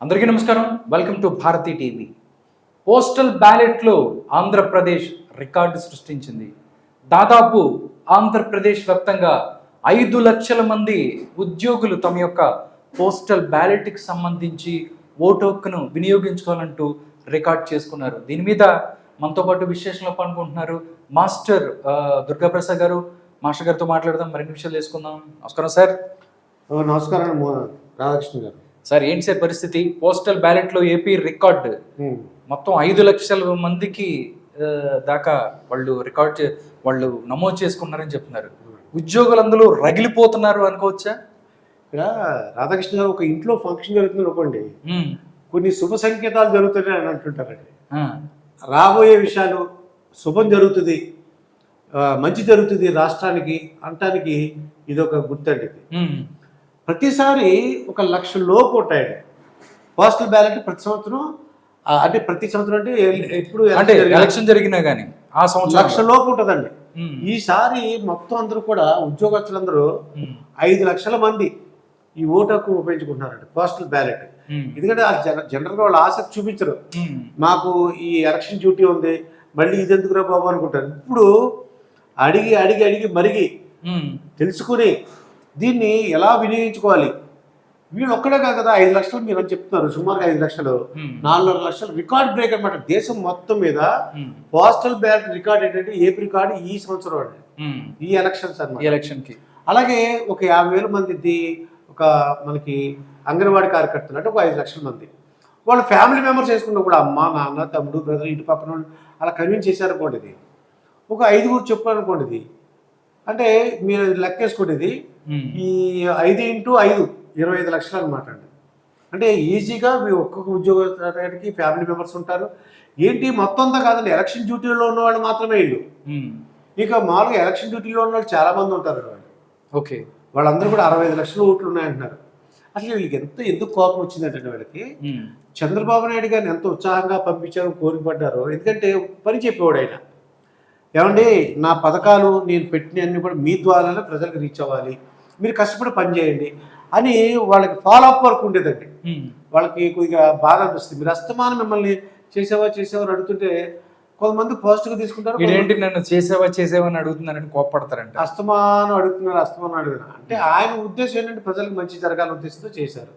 అందరికీ నమస్కారం. Welcome to Bharati TV postal బ్యాలెట్లో Andhra Pradesh record సృష్టించింది. దాదాపు ఆంధ్రప్రదేశ్ వ్యాప్తంగా ఐదు లక్షల మంది ఉద్యోగులు తమ యొక్క పోస్టల్ బ్యాలెట్కి సంబంధించి ఓటు హక్కును వినియోగించుకోవాలంటూ రికార్డ్ చేసుకున్నారు. దీని మీద మనతో పాటు విశ్లేషణలో పాల్గొంటున్నారు మాస్టర్ దుర్గాప్రసాద్ గారు. మాస్టర్ గారితో మాట్లాడదాం. మరిన్ని విషయాలు తెలుసుకుందాం. నమస్కారం సార్. నమస్కారం రాధాకృష్ణ గారు. సార్ ఏంటి సార్ పరిస్థితి? పోస్టల్ బ్యాలెట్లో ఏపీ రికార్డ్. మొత్తం ఐదు లక్షల మందికి దాకా వాళ్ళు రికార్డ్ వాళ్ళు నమోదు చేసుకున్నారని చెప్తున్నారు. ఉద్యోగులందరూ రగిలిపోతున్నారు అనుకోవచ్చా? ఇక్కడ రాధాకృష్ణ గారు ఒక ఇంట్లో ఫంక్షన్ జరుగుతుంది అనుకోండి. కొన్ని శుభ సంకేతాలు జరుగుతున్నాయి అని అంటుంటారండి. రాబోయే విషయాలు శుభం జరుగుతుంది మంచి జరుగుతుంది రాష్ట్రానికి అంటానికి ఇది ఒక గుర్తండి ప్రతిసారి ఒక లక్ష లోపు ఉంటాయండి. పోస్టల్ బ్యాలెట్ ప్రతి సంవత్సరం ఆ, అంటే ప్రతి సంవత్సరం అంటే ఎల్- ఎప్పుడు అంటే ఎలక్షన్ జరిగినా కానీ ఆ లక్ష సంవత్సరం లోపు ఉంటుందండి. ఉమ్, ఈసారి మొత్తం అందరూ కూడా ఉద్యోగస్తులందరూ ఉమ్, ఐదు లక్షల మంది ఈ ఓటు హక్కు ఉపయోగించుకుంటున్నారండి పోస్టల్ బ్యాలెట్. ఉమ్, ఎందుకంటే ఆ జన జనరల్గా వాళ్ళు ఆసక్తి చూపించరు. ఉమ్, మాకు ఈ ఎలక్షన్ డ్యూటీ ఉంది మళ్ళీ ఇది ఎందుకురా బాబు అనుకుంటారు. ఇప్పుడు అడిగి అడిగి అడిగి మరిగి ఉమ్, తెలుసుకుని దీన్ని ఎలా వినియోగించుకోవాలి? వీళ్ళు ఒక్కడే కాదు కదా ఐదు లక్షలు మీరు అని చెప్తున్నారు సుమారుగా ఐదు లక్షలు. నాలుగున్నర లక్షలు రికార్డ్ బ్రేక్ అనమాట దేశం మొత్తం మీద పోస్టల్ బ్యాలెట్ రికార్డ్ ఏంటంటే ఏపీ రికార్డు ఈ సంవత్సరం అండి. ఈ ఎలక్షన్స్ ఈ అన్నమాట. ఎలక్షన్కి అలాగే ఒక యాభై వేల మందిది ఒక మనకి అంగన్వాడీ కార్యకర్తలు అంటే ఒక ఐదు లక్షల మంది. వాళ్ళ ఫ్యామిలీ మెంబర్స్ వేసుకున్నా కూడా అమ్మ నాన్న తమ్ముడు బ్రదర్ ఇటు పక్కన వాళ్ళు అలా కన్విన్స్ చేశారనుకోండి ఒక ఐదుగురు చెప్పారనుకోండి అంటే మీరు లెక్కేసుకోండి ఇది. ఉమ్, ఈ ఐదు ఇంటూ ఐదు ఇరవై ఐదు లక్షలు అనమాట అండి. అంటే ఈజీగా మీ ఒక్కొక్క ఉద్యోగానికి ఫ్యామిలీ మెంబర్స్ ఉంటారు. ఏంటి? మొత్తం అంతా కాదండి. ఎలక్షన్ డ్యూటీలో ఉన్న వాళ్ళు మాత్రమే ఇల్లు. ఇక మామూలుగా ఎలక్షన్ డ్యూటీలో ఉన్న వాళ్ళు చాలామంది ఉంటారు వాళ్ళు ఓకే. వాళ్ళందరూ కూడా అరవై ఐదు లక్షల ఓట్లు ఉన్నాయంటున్నారు. అసలు వీళ్ళకి ఎంత ఎందుకు కోపం వచ్చిందంటే వీళ్ళకి? చంద్రబాబు నాయుడు గారిని ఎంత ఉత్సాహంగా పంపించారో కోరికపడ్డారో ఎందుకంటే పని చెప్పేవాడు ఆయన. ఏమండి? నా పథకాలు నేను పెట్టిన అన్ని కూడా మీ ద్వారానే ప్రజలకు రీచ్ అవ్వాలి. మీరు కష్టపడి పని చేయండి అని వాళ్ళకి ఫాలో అప్ వర్క్ ఉండేదండి వాళ్ళకి కొద్దిగా బాధ అనిపిస్తుంది. మీరు అస్తమానం మిమ్మల్ని చేసేవా చేసేవా అడుగుతుంటే కొంతమంది పాజిటివ్గా తీసుకుంటారు ఇదేంటి నన్ను చేసావా చేసావా అని అడుగుతున్నారని కోప్పడతారంట. అస్తమానం అడుగుతున్నారు అస్తమానం అడుగుతున్నారు. అంటే ఆయన ఉద్దేశం ఏంటంటే ప్రజలకు మంచి జరగాలని ఉద్దేశంతో చేశారు.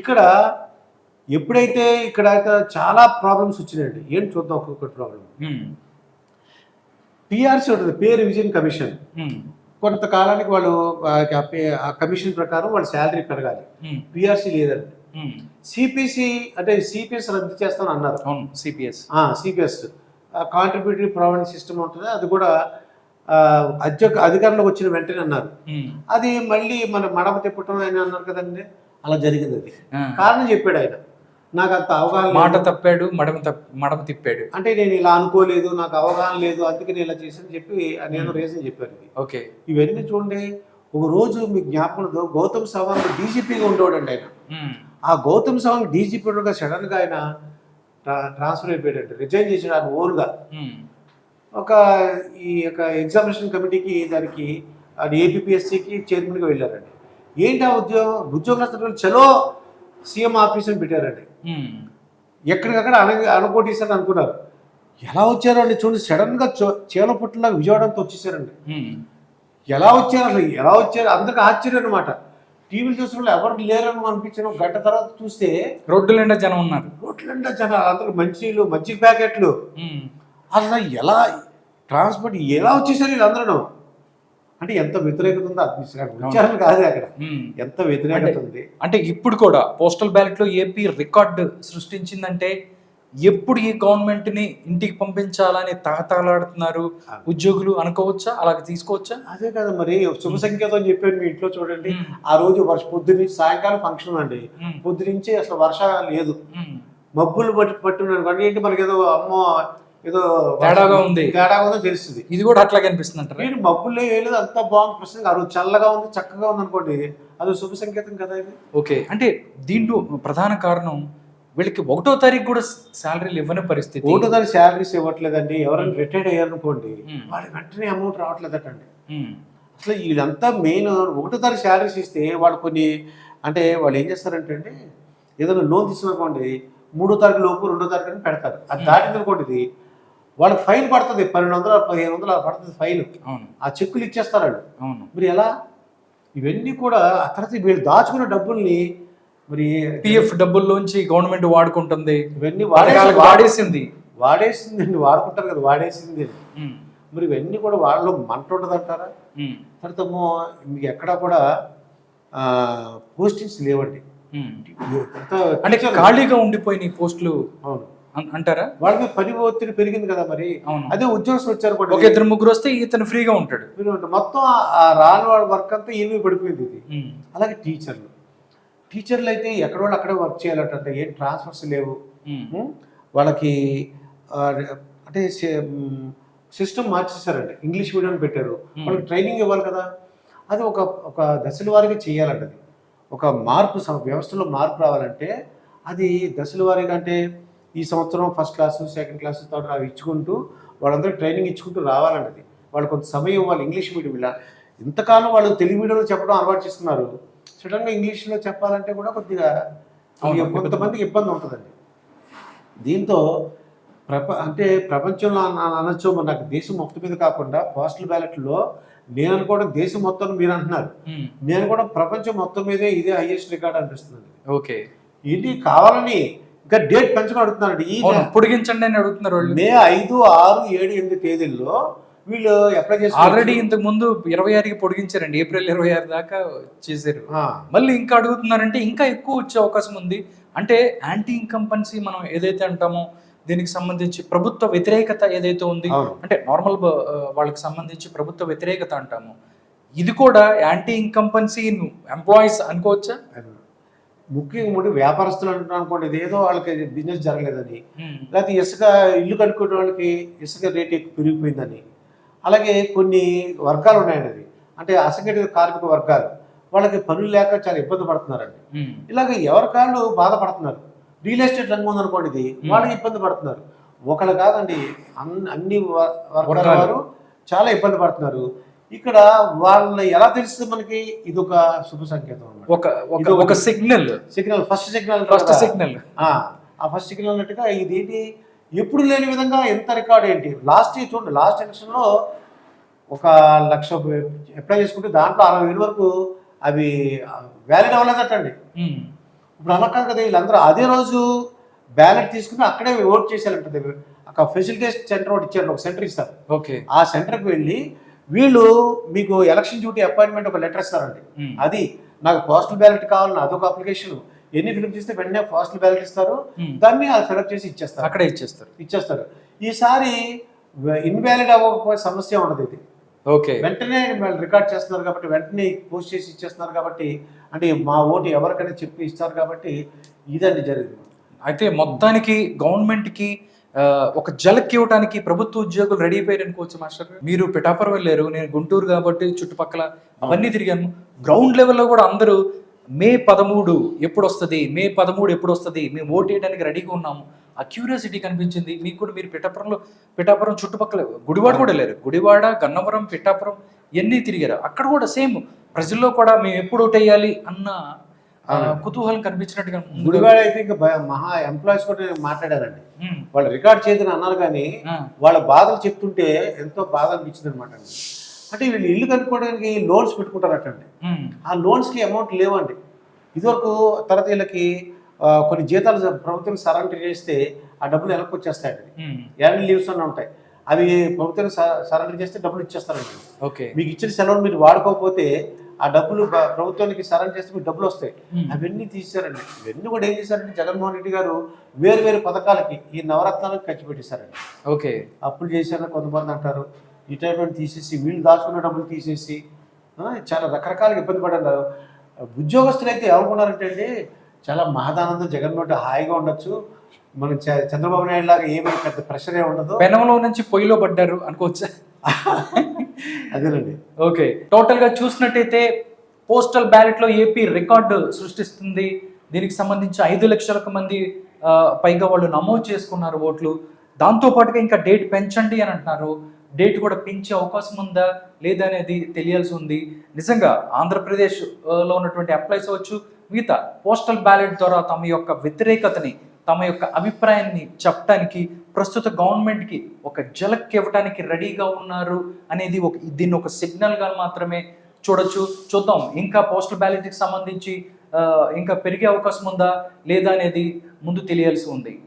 ఇక్కడ ఎప్పుడైతే ఇక్కడ చాలా ప్రాబ్లమ్స్ వచ్చినాయండి ఏంటి చూద్దాం ఒక్కొక్కటి ప్రాబ్లం పిఆర్సీ ఉంటుంది పే రివిజన్ కమిషన్. కొంతకాలానికి వాళ్ళు ఆ కమిషన్ ప్రకారం వాళ్ళ శాలరీ పెరగాలి. పిఆర్సీ లేదండి. సిపిసి అంటే సిపిఎస్ రద్దు చేస్తాను అన్నారు. CPS. CPS. Contributory provident system ఉంటుంది? అది కూడా అధ్యక్ష అధికారంలోకి వచ్చిన వెంటనే అన్నారు. అది మళ్ళీ మన మడమ తిప్పటం ఆయన అన్నారు కదండి. అలా జరిగింది అది. కారణం చెప్పాడు ఆయన. నాకు అంత అవగాహన మాట. తప్పాడు మడమ తప్ మడమ తిప్పాడు. అంటే నేను ఇలా అనుకోలేదు నాకు అవగాహన లేదు అందుకే నేను ఇలా చేశాను చెప్పి నేను రీజన్ చెప్పాను ఇది. ఓకే ఇవన్నీ చూడండి ఒక రోజు మీ జ్ఞాపకం గౌతమ్ సవాంగ్ డీజీపీగా ఉండేవాడండి ఆయన. ఉమ్, ఆ గౌతమ్ సవాంగ్ డీజీపీ ఉండగా సడన్గా ఆయన ట్రా- ట్రాన్స్ఫర్ అయిపోయాడు రిజైన్ చేసాడు ఆయన ఓన్గా. ఉమ్, ఒక ఈ యొక్క ఎగ్జామినేషన్ కమిటీకి దానికి ఏపీఎస్సికి చైర్మన్గా వెళ్ళారండి ఏంటి ఆ ఉద్యోగం ఉద్యోగస్తులు చలో సీఎం ఆఫీస్ అని పెట్టారండి. ఎక్కడికక్కడ అన అనకోటేశారని అనుకున్నారు. ఎలా వచ్చారో అండి చూడండి సడన్గా చీల పుట్టలాగా విజయవాడంతో వచ్చేసారండి. ఎలా వచ్చారు అసలు ఎలా వచ్చారు? అందరికి ఆశ్చర్యం అనమాట టీవీలు చూసిన వాళ్ళు ఎవరు లేరని అనిపించిన గంట తర్వాత చూస్తే రోడ్డు నిండా జనం ఉన్నారు. రోడ్లంటే జనాలు అందరూ మంచినీళ్ళు మంచి ప్యాకెట్లు. అసలు ఎలా ట్రాన్స్పోర్ట్ ఎలా వచ్చేసారు వీళ్ళందరూ? అంటే ఎంత వ్యతిరేకత ఉందో అది విచారణ కాదు అక్కడ. ఎంత వ్యతిరేకత ఉంది. అంటే ఇప్పుడు కూడా పోస్టల్ బ్యాలెట్లో ఏపీ రికార్డు సృష్టించిందంటే ఎప్పుడు ఈ గవర్నమెంట్ని ఇంటికి పంపించాలని తాతాలాడుతున్నారు ఉద్యోగులు అనుకోవచ్చా? అలాగే తీసుకోవచ్చా? అదే కదా మరి శుభ సంకేతం అని చెప్పాను మీ ఇంట్లో చూడండి. ఆ రోజు వర్ష పొద్దున్న సాయంకాలం ఫంక్షన్ అండి. పొద్దు నుంచి అసలు వర్ష లేదు. మబ్బులు పట్టి పట్టున్నారు కానీ ఏంటి మనకి ఏదో అమ్మో ఏదో తేడాగా ఉంది. తేడాగా ఉందో తెలుస్తుంది. ఇది కూడా అట్లాగే అనిపిస్తుంది అంటారా? మీరు మబ్బులు వేయలేదు అంతా బాగుంది. ప్రశ్న రోజు చల్లగా ఉంది చక్కగా ఉంది అనుకోండి అది శుభ సంకేతం కదా ఇది. ఓకే. అంటే దీంట్లో ప్రధాన కారణం వీళ్ళకి ఒకటో తారీఖు కూడా శాలరీలు ఇవ్వని పరిస్థితి. ఓటు దాని శాలరీస్ ఇవ్వట్లేదండి. ఎవరైనా రిటైర్డ్ అయ్యారు అనుకోండి ఉమ్, వాళ్ళకి వెంటనే అమౌంట్ రావట్లేదటండి. అసలు వీళ్ళంతా మెయిన్ ఒకటో తారీఖు శాలరీస్ ఇస్తే వాళ్ళు కొన్ని అంటే వాళ్ళు ఏం చేస్తారంటే అండి ఏదైనా లోన్ తీసుకున్ననుకోండి మూడో తారీఖు లోపు రెండో తారీఖు అని పెడతారు. అది దాటింది అనుకోండి ఇది వాళ్ళకి ఫైన్ పడుతుంది పన్నెండు వందల పదిహేను వందల పడుతుంది ఫైన్. ఆ చెక్కులు ఇచ్చేస్తారు వాళ్ళు. అవును. మరి ఎలా? ఇవన్నీ కూడా తర్వాత వీళ్ళు దాచుకున్న డబ్బుల్ని మరి పిఎఫ్ డబ్బుల్లోంచి గవర్నమెంట్ వాడుకుంటుంది. ఇవన్నీ పథకాలకు వాడేసి వాడేసింది. వాడేసిందండి వాడుకుంటారు కదా వాడేసింది మరి ఇవన్నీ కూడా వాళ్ళలో మంట ఉండదంటారా? ఉమ్, తర్వాత ఏమో మీకు ఎక్కడా కూడా పోస్టింగ్స్ లేవండి. అంటే ఖాళీగా ఉండిపోయిన పోస్టులు. అవును. అంటారా? వాళ్ళ మీద పని ఒత్తిడి పెరిగింది కదా మరి. అవును. అదే ఉద్యోగస్తులు వచ్చారు ఒక ఇద్దరు ముగ్గురు వస్తే ఇతను ఫ్రీగా ఉంటాడు. మొత్తం రాని వాళ్ళ వర్క్ అంతా ఏమీ పడిపోయింది ఇది. అలాగే టీచర్లు. టీచర్లు అయితే ఎక్కడ వాళ్ళు అక్కడే వర్క్ చేయాలంటే ఏం ట్రాన్స్ఫర్స్ లేవు? వాళ్ళకి అంటే సిస్టమ్ మార్చేశారండి ఇంగ్లీష్ మీడియం పెట్టారు. వాళ్ళకి ట్రైనింగ్ ఇవ్వాలి కదా. అది ఒక ఒక దశల వారీగా చేయాలండి అది ఒక మార్పు వ్యవస్థలో మార్పు రావాలంటే అది దశల వారీగా అంటే ఈ సంవత్సరం first class second class third అవి ఇచ్చుకుంటూ వాళ్ళందరూ ట్రైనింగ్ ఇచ్చుకుంటూ రావాలండి అది వాళ్ళు కొంత సమయం ఇవ్వాలి ఇంగ్లీష్ మీడియం ఇలా. ఇంతకాలం వాళ్ళు తెలుగు మీడియంలో చెప్పడం అలవాటు చేసుకున్నారు సడన్గా ఇంగ్లీష్లో చెప్పాలంటే కూడా కొద్దిగా. కొంతమందికి ఇబ్బంది ఉంటుందండి. దీంతో ప్రప అంటే ప్రపంచంలో అన- అనొచ్చు నాకు దేశం మొత్తం మీద కాకుండా పోస్టల్ బ్యాలెట్లో నేను అనుకోవడం దేశం మొత్తం మీరు అంటున్నారు. నేను కూడా ప్రపంచం మొత్తం మీదే ఇదే హైయెస్ట్ రికార్డ్ అనిపిస్తుంది ఓకే. ఇది కావాలని ఇంకా డేట్ పెంచడం అడుగుతున్నారండి ఈ పొడిగించండి అని అడుగుతున్నారు వాళ్ళు. మే ఐదు ఆరు ఏడు ఎనిమిది తేదీల్లో వీళ్ళు అప్లై చేసి ఆల్రెడీ ఇంతకు ముందు ఇరవై ఆరుకి పొడిగించారండి. ఏప్రిల్ ఇరవై ఆరు దాకా చేశారు. మళ్ళీ ఇంకా అడుగుతున్నారంటే ఇంకా ఎక్కువ వచ్చే అవకాశం ఉంది. అంటే యాంటీ ఇన్కంపన్సీ మనం ఏదైతే అంటామో దీనికి సంబంధించి ప్రభుత్వ వ్యతిరేకత ఏదైతే ఉంది అంటే నార్మల్ వాళ్ళకి సంబంధించి ప్రభుత్వ వ్యతిరేకత అంటాము ఇది కూడా యాంటీ ఇన్కంపన్సీ ఎంప్లాయీస్ అనుకోవచ్చా? ముఖ్యంగా ముందు వ్యాపారస్తులు అంటున్నాం అనుకోండి ఇదేదో వాళ్ళకి బిజినెస్ జరగలేదని. లేకపోతే ఇసుక ఇల్లు కనుక్కునే వాళ్ళకి ఇసుక రేట్ ఎక్కువ పెరిగిపోయిందని. అలాగే కొన్ని వర్గాలు ఉన్నాయండి అది అంటే అసంఘటిత కార్మిక వర్గాలు. వాళ్ళకి పనులు లేక చాలా ఇబ్బంది పడుతున్నారండి. ఇలాగ ఎవరి కాళ్ళు బాధపడుతున్నారు? రియల్ ఎస్టేట్ రంగం ఉందనుకోండి ఇది వాళ్ళకి ఇబ్బంది పడుతున్నారు. ఒకళ్ళు కాదండి అన్ని వర్గాలు. వారు చాలా ఇబ్బంది పడుతున్నారు. ఇక్కడ వాళ్ళ ఎలా తెలుస్తుంది మనకి ఇది ఒక శుభ సంకేతం ఒక ఒక signal. Signal first signal first signal. ఆ ఫస్ట్ సిగ్నల్ అన్నట్టుగా ఇది ఏంటి ఎప్పుడు లేని విధంగా ఎంత రికార్డ్ ఏంటి? లాస్ట్ ఇయర్ చూడండి లాస్ట్ ఎలక్షన్లో ఒక లక్ష అప్లై చేసుకుంటే దాంట్లో అరవై వేల వరకు అవి వ్యాలిడ్ అవ్వలేదటండి. ఇప్పుడు అలా కాదు కదా వీళ్ళందరూ. అదే రోజు బ్యాలెట్ తీసుకుని అక్కడే ఓట్ చేసేయాలంటే ఒక ఫెసిలిటేషన్ సెంటర్ ఒకటి ఇచ్చారు ఒక సెంటర్ ఇస్తారు. ఓకే. ఆ సెంటర్కి వెళ్ళి వీళ్ళు మీకు ఎలక్షన్ డ్యూటీ అపాయింట్మెంట్ ఒక లెటర్ ఇస్తారండి. అది నాకు పోస్టల్ బ్యాలెట్ కావాలని అదొక అప్లికేషన్ ఎన్ని ఫిల్అప్ చేస్తే వెంటనే పోస్టల్ బ్యాలెట్ ఇస్తారు. దాన్ని అది ఫిల్అప్ చేసి ఇచ్చేస్తారు. అక్కడే ఇచ్చేస్తారు. ఇచ్చేస్తారు. ఈసారి ఇన్వాలిడ్ అవ్వకపోయే సమస్య ఉండదు ఇది. ఓకే. వెంటనే వాళ్ళు రికార్డ్ చేస్తున్నారు కాబట్టి వెంటనే పోస్ట్ చేసి ఇచ్చేస్తున్నారు కాబట్టి అంటే మా ఓటు ఎవరికైనా చెప్పి ఇస్తారు కాబట్టి ఇదండి జరిగింది. అయితే మొత్తానికి గవర్నమెంట్కి ఆ, ఒక జలక్ ఇవ్వడానికి ప్రభుత్వ ఉద్యోగులు రెడీ అయిపోయారు అనుకోవచ్చు మాస్టర్ మీరు పిఠాపురం వెళ్ళారు నేను గుంటూరు కాబట్టి చుట్టుపక్కల అవన్నీ తిరిగాను. గ్రౌండ్ లెవెల్లో కూడా అందరూ మే పదమూడు ఎప్పుడు వస్తుంది మే పదమూడు ఎప్పుడు వస్తుంది మేము ఓటు వేయడానికి రెడీగా ఉన్నాము. ఆ క్యూరియాసిటీ కనిపించింది. మీకు కూడా మీరు పిఠాపురంలో పిఠాపురం చుట్టుపక్కల గుడివాడ కూడా వెళ్ళారు గుడివాడ గన్నవరం పిఠాపురం ఇవన్నీ తిరిగారు. అక్కడ కూడా సేమ్ ప్రజల్లో కూడా మేము ఎప్పుడు ఓటు వేయాలి అన్న. కుతూహలం కనిపించినట్టుగా. గుడివాడ అయితే ఇంకా మహా ఎంప్లాయీస్ కూడా మాట్లాడారండి. వాళ్ళు రికార్డ్ చేయదని అన్నారు కానీ వాళ్ళ బాధలు చెప్తుంటే ఎంతో బాధ అనిపించింది అనమాట అంటే వీళ్ళు ఇల్లు కనుక్కోవడానికి లోన్స్ పెట్టుకుంటారటండి. ఆ లోన్స్కి అమౌంట్ లేవండి. ఇదివరకు తర్వాత వీళ్ళకి కొన్ని జీతాలు ప్రభుత్వం సరెండర్ చేస్తే ఆ డబ్బులు వెనక్కి వచ్చేస్తాయండి. యాన్యువల్ లీవ్స్ అని ఉంటాయి. అవి ప్రభుత్వం సరెండర్ చేస్తే డబ్బులు ఇచ్చేస్తారండి. ఓకే. మీకు ఇచ్చిన సెలవులు మీరు వాడుకోకపోతే ఆ డబ్బులు ప్ర- ప్రభుత్వానికి సరెండర్ చేస్తే మీకు డబ్బులు వస్తాయి. అవన్నీ తీశారండి ఇవన్నీ కూడా ఏం చేశారంటే జగన్మోహన్ రెడ్డి గారు వేరు వేరు పథకాలకి ఈ నవరత్నాలకు ఖర్చు పెట్టేశారండి. ఓకే. అప్పులు చేశారని కొంతమంది అంటారు. రిటైర్మెంట్ తీసేసి వీళ్ళు దాచుకున్న డబ్బులు తీసేసి చాలా రకరకాలుగా ఇబ్బంది పడ్డారు. ఉద్యోగస్తులు అయితే ఏమనుకున్నారంటే అండి చాలా మహదానందం జగన్మోహన్ రెడ్డి హాయిగా ఉండొచ్చు. మన చంద్రబాబు నాయుడు లాగా ఏమీ పెద్ద ప్రెషర్ ఏ ఉండదు. పెనంలో నుంచి పొయ్యిలో పడ్డారు అనుకోవచ్చా? అదేనండి. ఓకే. టోటల్గా చూసినట్టయితే పోస్టల్ బ్యాలెట్లో ఏపీ రికార్డు సృష్టిస్తుంది. దీనికి సంబంధించి ఐదు లక్షలకు మంది పైగా వాళ్ళు నమోదు చేసుకున్నారు ఓట్లు. దాంతో పాటుగా ఇంకా డేట్ పెంచండి అని అంటున్నారు. డేట్ కూడా పెంచే అవకాశం ఉందా? లేదా అనేది తెలియాల్సి ఉంది. నిజంగా ఆంధ్రప్రదేశ్లో ఉన్నటువంటి అప్లైస్ అవ్వచ్చు మిగతా పోస్టల్ బ్యాలెట్ ద్వారా తమ యొక్క వ్యతిరేకతని తమ యొక్క అభిప్రాయాన్ని చెప్పడానికి ప్రస్తుత గవర్నమెంట్కి ఒక జలక్ ఇవ్వడానికి రెడీగా ఉన్నారు అనేది ఒక దీన్ని ఒక సిగ్నల్గా మాత్రమే చూడొచ్చు. చూద్దాం. ఇంకా పోస్టల్ బ్యాలెట్కి సంబంధించి ఇంకా పెరిగే అవకాశం ఉందా లేదా అనేది ముందు తెలియాల్సి ఉంది.